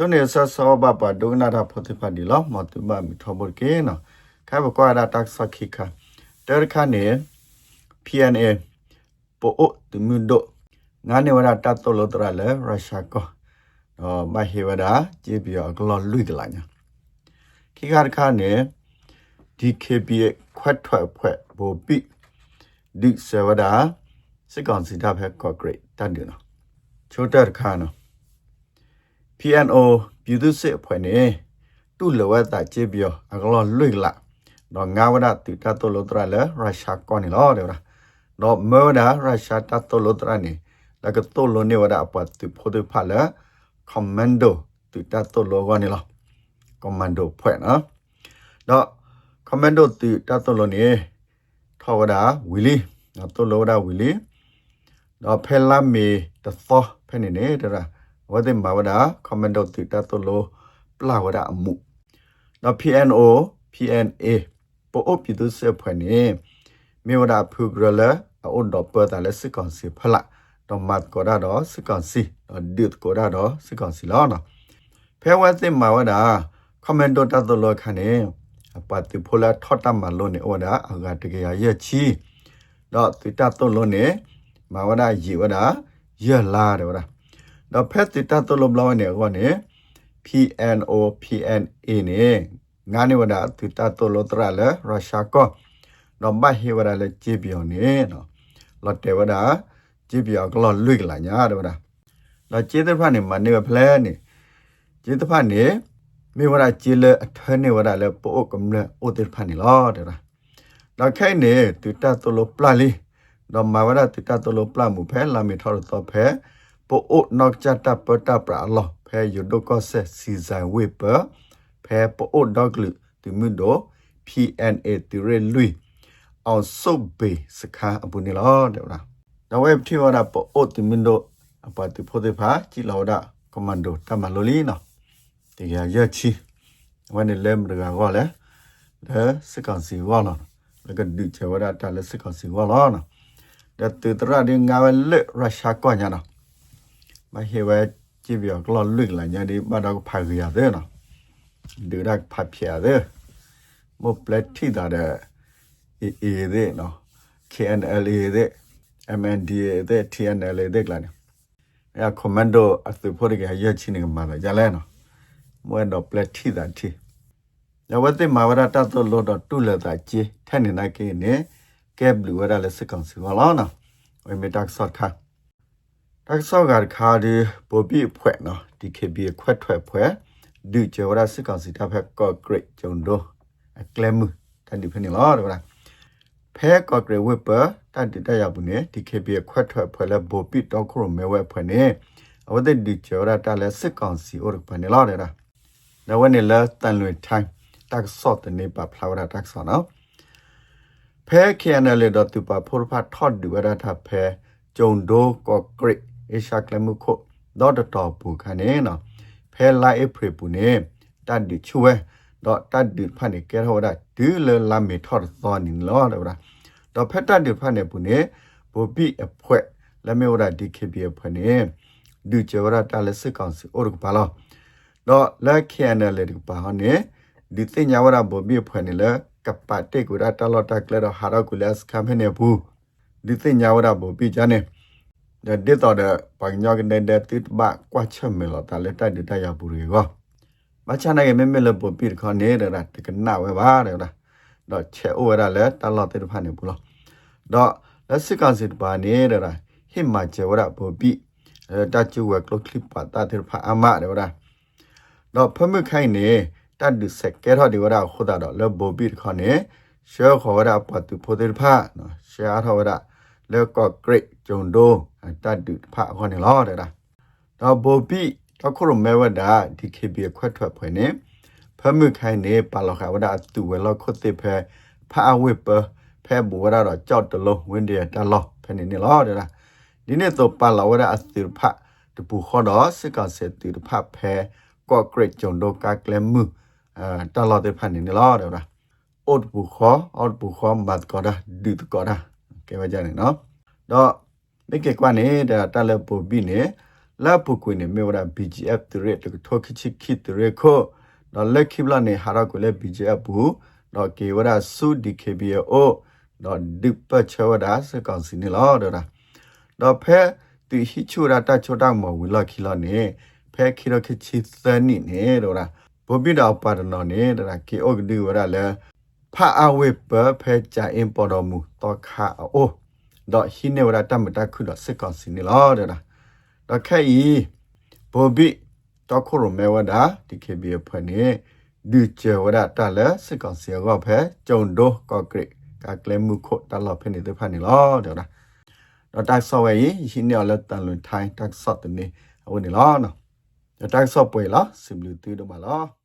ချုံနေဆဆောဘပဒုနာတာဖတိဖဒီလောမတူမမီထဘကေနော်ခိုင်ဘကွာတာတက်ဆခိခတဲခါနေ PNA ပိုအိုတမဒိုငါနေဝရတတ်တော်လို့တရလေရုရှားကောအော်မဟေဝဒာကြည့်ပြီးတော့ဂလောလွိကလာညာခိခါခါနေ DKB ခွတ်ထွက်ဖွဲ့ဘောပိဒီဆဝဒာစစ်ကောင်စီတပ်ဖက်ကော့ဂရိတ်တန်တယ်နော်ချိုးတက်ခါနော် PNO ပြည်သူစစ်အဖွဲ့နေတူလဝတ်တာကြည့်ပြီးအကလောလွိလာတော့ငါဝဒတူတတ်တော်လို့တရလေရုရှားကောနေလို့တယ်လားတော့မေဝဒရုရှားတတ်တော်လို့တရနေလကတော်လို့နေဝဒအပတ်တူဖို့တူဖာလေကွန်မန်ဒိုတူတတ်တော်လို့ကနေလားကွန်မန်ဒိုဖွဲ့နော်တော့ကွန်မန်ဒိုတူတတ်တော်လို့နေထောဝဒဝီလီတော့တော်လို့ဝဒဝီလီတော့ဖဲလာမီတသောဖဲနေနေတာဝဒမ ဝဒကွန်မန်ဒိုတူတတ်တော်လို့ပလာဝဒအမှုတော့ PNO PNA ပိုအပိဒုစေဖွဲ့နေမြေဝဒဖူဂရလအုံတော့ပတ်တယ်စကန်စီဖလာတော့မတ်ကောဒါတော့စကန်စီတော့ဒစ်ကောဒါတော့စကန်စီလောနော်ဖဲဝတ်တင်မဝဒကွန်မန်ဒိုတတ်တော်လို့ခနဲ့အပတ်တိဖိုလာထော့တမလို့နေဝဒအကတကယ်ရဲ့ချီတော့တိတတ်တော်လို့နေမဝဒရေဝဒရလာတယ်ဝဒ တော့ဖက်တိတတ်တော်လို့ဘလောင်းနေကောနေ PNO PNA နေငါနေဝဒတိတတ်တော်လို့တရလဲရုရှားကောတော့မဟေဝဒလဲကြည့်ပြောနေနော်လော်တေဝဒကြည့်ပြောကလော်လွိကလာညာတယ်ဝဒတော့ကျေးတဲ့ဖက်နေမနေဖလဲနေကျေးတဲ့ဖက်နေမေဝဒကြည်လဲအထနေဝဒလဲပို့ကမလဲအိုတဲ့ဖက်နေလောတဲ့လားတော့ခိုင်နေတိတတ်တော်လို့ပလာလီတော့မဝဒတိတတ်တော်လို့ပလာမှုဖဲလာမီထော်တော့ဖဲ ပို့အိုနောက်ချတာပတာပရာလောဖဲယူဒိုကောဆက်စီဇန်ဝေပဖဲပို့အိုဒေါကလူတီမီဒို PNA တီရဲလူအောင်ဆုပ်ဘေစခါအပူနေလောတဲ့လားတော့ဝဲတီဝရပို့အိုတီမီဒိုအပတ်တိဖိုဒေဖာချီလောဒကွန်မန်ဒိုတမလိုလီနော်တရားရချီဝဲနေလဲမရကောလဲဒါစကန်စီဝါလောလကဒီချဝရတာလဲစကန်စီဝါလောနော်ဒါတူတရဒီငါဝဲလက်ရုရှားကောညာနော် မဟေဝဲကြည့်ပြောကလောလွိကလာညာဒီမတော့ဖာရရတဲ့နော်ဒီရက်ဖတ်ပြတဲ့မပလက်ထီတာတဲ့အေအေတဲ့နော် KNLA တဲ့ MNDA တဲ့ TNLA တဲ့ကလာနော်အဲကွန်မန်ဒိုအသဖို့ရရချင်းနေမှာကြလဲနော်မွေးတော့ပလက်ထီတာတီယဝတိမဝရတတ်လို့လို့တော့တုလက်တာကြီးထဲနေနိုင်ကိနေကဲဘလူဝရလက်စကောင်စီဝလာနော်ဝေမီတက်ဆော့ခါ တက်ဆော့ကခါဒီပိုပိဖွဲ့နော် DKB ခွက်ထွက်ဖွဲ့ဒုကျေဝရစကောင်စီတပ်ဖက်ကော့ဂရိတ်ဂျုံဒိုအကလမ်တန်ဒီဖနေလားတော့လားဖဲကော့ဂရိတ်ဝစ်ပါတန်တရဘူးနေ DKB ခွက်ထွက်ဖွဲ့လဲပိုပိတော့ခရမဲဝဲဖွဲ့နေအဝတ်ဒီကျေဝရတလဲစကောင်စီအိုရဖနေလားတဲ့လားဒါဝနေလဲတန်လွင်ထိုင်းတက်ဆော့တနေပါဖလာဝရတက်ဆော့နော်ဖဲ KNL ဒတူပါဖိုဖာထော့ဒီဝရထဖဲဂျုံဒိုကော့ဂရိ တ်အေရှာကလမှုခုဒေါ်တော်ပူခနေနော်ဖဲလာအဖရပူနေတတ်ဒီချွဲတော့တတ်ဒီဖာနေကဲဟောဒါဒီလလာမီထော်သောနင်းလောတော့တော့ဖက်တတ်ဒီဖာနေပူနေဘူပိအဖွဲလက်မေဝဒ DKB အဖွဲနေဒူချဝရတလစကောင်စီအိုရကပါလောတော့လက်ခဲနယ်လေဒီပါဟောနေဒီတင်ညာဝရဘူပိအဖွဲနေလေကပတ်တေကူရတလောတကလေတော့ဟာရကူလစကမ်ဖနေဘူးဒီတင်ညာဝရဘူပိချာနေ ဒါဒီတော့တဲ့ပညာကနေတဲ့တိဘကွာချက်မလို့တာလက်တိုက်တရဘူးရေကောမချနိုင်မဲမဲလပပိခနေတဲ့တကနာဝဲပါတဲ့လားတော့ချဲအိုရလဲတလောတဲ့ဖာနေဘူးလို့တော့လက်စစ်ကောင်စစ်ပါနေတဲ့လားဟိမချေဝရဘူပိတချူဝကလကလစ်ပါတာတဲ့ဖာအမတဲ့လားတော့ဖမခိုင်နေတတ်ဒီစက်ကဲတော့ဒီဝရခုဒါတော့လဘူပိခနေရှေခေါ်ရပတ်တူဖိုတဲ့ဖာနော်ရှေအားထောရ လဲကော့ဂရိတ်ဂျုံဒိုတတ်တူဖာခေါနေလောတဲ့လားတော့ဘူပိတော့ခုရမဲဝဒဒီ KB ခွက်ထွက်ဖွယ်နေဖမှုခိုင်းနေပါလောခဝဒတူဝဲလောက်ခွတ်တဲ့ဖဲဖာဝစ်ပဖဲဘူဝဒတော့ကြောက်တလုံးဝင်းတယ်တလောဖဲနေနေလောတဲ့လားဒီနေ့တော့ပါလောဝဒအစတိဖာတပူခေါ်တော့စစ်ကဆက်တူဖာဖဲကော့ဂရိတ်ဂျုံဒိုကကလမှုအဲတလောတဲ့ဖဲနေနေလောတဲ့လားအော်ဘူခေါ်အော်ဘူခေါ်မတ်ကောဒါဒီတကောဒါ ကဲဝကြနေနော်တော့မိကေကွာနေတဲ့တလည်းပူပြီးနေလလာပုကွေနေမေဝရာ BGF တရက်တထောခချစ်ခိတရက်ခိုနော်လက်ခိဘလာနေဟာရကိုလေ BGF ဘူးနော်ကေဝရာစု DKBO နော်ဒီပချဝဒါစကောင်စီနေလောဒရာနော်ဖဲတီဟိချူရာတချောတာမဝီလာခီလာနေဖဲခိရခချစ်သနိနေဒရာဘောပိဒါပါဒနော်နေဒရာကေအိုဂဒီဝရာလေ ဖာအဝေပဖဲချာအင်ပေါ်တော်မူတော့ခါအိုတော့ဟိနေဝရာတမတခုတော့စကောင်စီနေလောဒရာတော့ခဲဤဘောပိတော့ခုရမဲဝဒါဒီကေဘီဖနေဒီချေဝဒါတလည်းစကောင်စီရောဖဲဂျုံဒိုကော့ဂရစ်ကကလမှုခိုတလောဖနေတဲ့ဖနေလောဒရာတော့တိုက်ဆော့ဝဲရင်ဟိနေလက်တန်လွန်ထိုင်းတိုက်ဆော့တဲ့နေအဝင်နေလောနော်တိုက်ဆော့ပွဲလားစင်ဘလူတီတော့မလား